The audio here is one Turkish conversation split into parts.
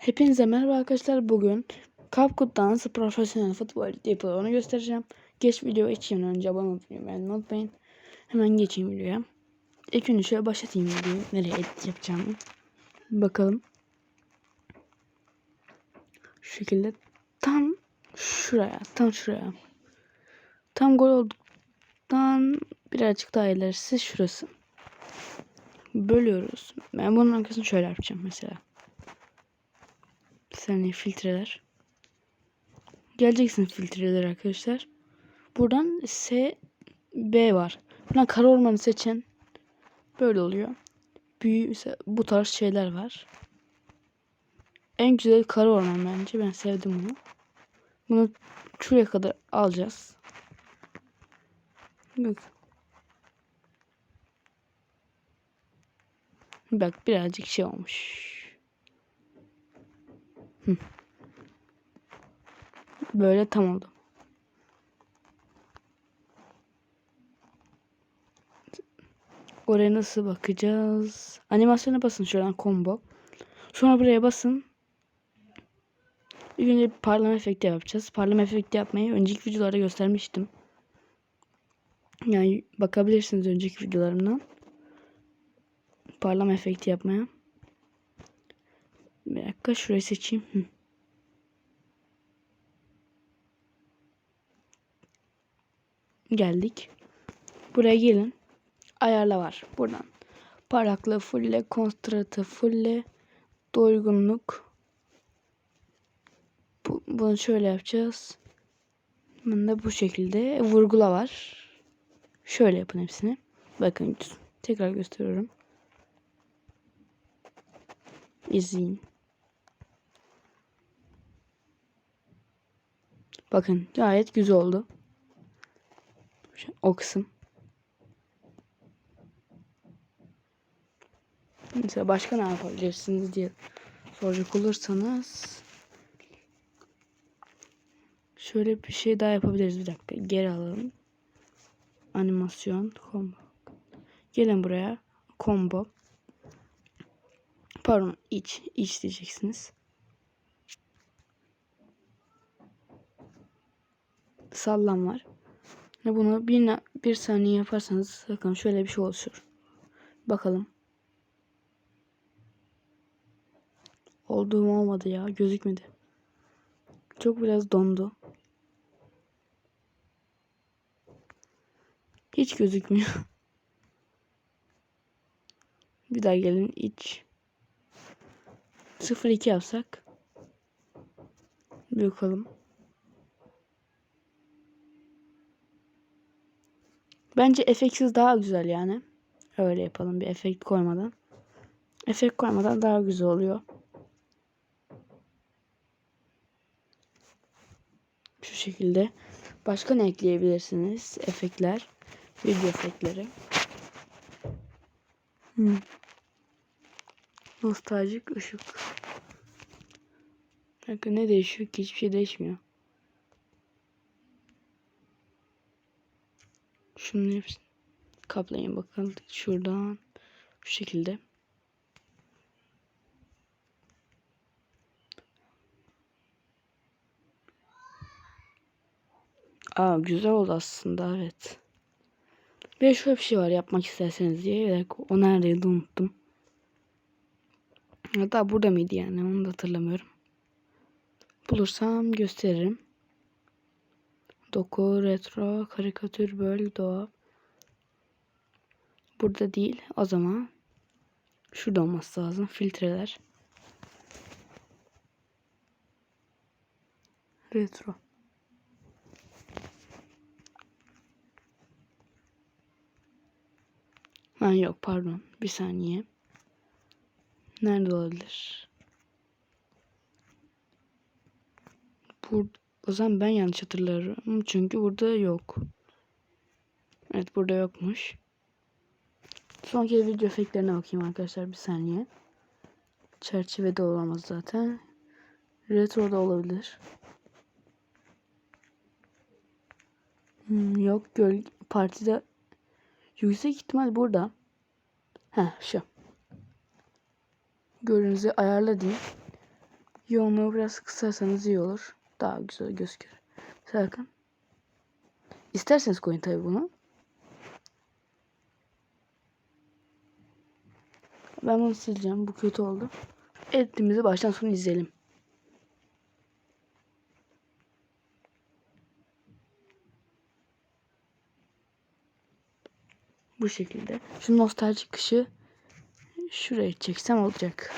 Hepinize merhaba arkadaşlar. Bugün CapCut'tan nasıl profesyonel futbol yapılır onu göstereceğim. Geç video geçeyim önce abone olmayı beğenmeyi unutmayın. Hemen geçeyim videoya. İlk önce şöyle başlatayım videoyu. Nereye edit yapacağımı. Bakalım. Şu şekilde tam şuraya, tam şuraya. Tam gol olduktan birazcık daha ilerisi şurası. Bölüyoruz. Ben bunun arkasını şöyle yapacağım mesela. Bir saniye filtreler. Geleceksin filtreler arkadaşlar. Buradan S B var. Buradan kara ormanı seçen böyle oluyor. Büyü bu tarz şeyler var. En güzel kara orman bence. Ben sevdim bunu. Bunu şuraya kadar alacağız. Bak. Bak birazcık şey olmuş. Böyle tam oldu. Oraya nasıl bakacağız? Animasyona basın şuradan combo. Sonra buraya basın. İlk önce bir parlama efekti yapacağız. Parlama efekti yapmayı önceki videolarda göstermiştim. Yani bakabilirsiniz önceki videolarımdan. Parlama efekti yapmaya. Dakika şurayı seçeyim. Hı. Geldik. Buraya gelin. Ayarla var. Buradan. Parlaklığı fulle, konstratı fulle, doygunluk. Bu, bunu şöyle yapacağız. Bunu da bu şekilde. Vurgula var. Şöyle yapın hepsini. Bakın tekrar gösteriyorum. İzleyin. Bakın gayet güzel oldu. O kısım. Mesela başka ne yapabilirsiniz diye soracak olursanız şöyle bir şey daha yapabiliriz. Bir dakika geri alalım. Animasyon combo. Gelin buraya. Combo. Pardon iç. iç diyeceksiniz. Sallam var. Bunu bir, bir saniye yaparsanız bakın şöyle bir şey oluşur. Bakalım. Olduğum olmadı ya. Gözükmedi. Çok biraz dondu. Hiç gözükmüyor. Bir daha gelin iç. 0-2 yapsak. Bir bakalım. Bence efektsiz daha güzel yani. Öyle yapalım bir efekt koymadan. Efekt koymadan daha güzel oluyor. Şu şekilde. Başka ne ekleyebilirsiniz? Efektler. Video efektleri. Hmm. Nostaljik ışık. Bakın ne değişiyor ki? Hiçbir şey değişmiyor. Şunun hepsini kaplayın bakın. Şuradan şu şekilde. Aa güzel oldu aslında evet. Bir şöyle bir şey var yapmak isterseniz diye. O neredeydi unuttum. Hatta burada mıydı yani onu da hatırlamıyorum. Bulursam gösteririm. Doku, retro, karikatür, böl, doğa. Burada değil. O zaman şurada olması lazım. Filtreler. Retro. Ha yok pardon. Bir saniye. Nerede olabilir? Burada o zaman ben yanlış hatırlarım. Çünkü burada yok. Evet burada yokmuş. Son kez video efektlerine bakayım arkadaşlar bir saniye. Çerçevede olamaz zaten. Retro da olabilir. Hmm, yok göl partide yüksek ihtimal burada. Heh şu. Görünüzü ayarla diyeyim. Yoğunluğu biraz kısarsanız iyi olur. Daha güzel gözükür. Mesela bakın. İsterseniz koyun tabii bunu. Ben bunu sileceğim. Bu kötü oldu. Editimizi baştan sona izleyelim. Bu şekilde. Şu nostaljik kışı şuraya çeksem olacak.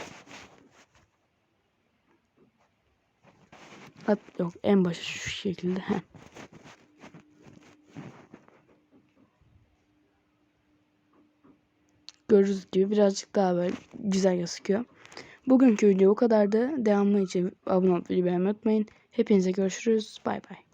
Hat yok en başa şu şekilde. Heh. Gördüğünüz gibi birazcık daha böyle güzel gözüküyor. Bugünkü video bu kadardı. Devamlı için abone olmayı beğenmeyi unutmayın. Hepinize görüşürüz. Bay bay.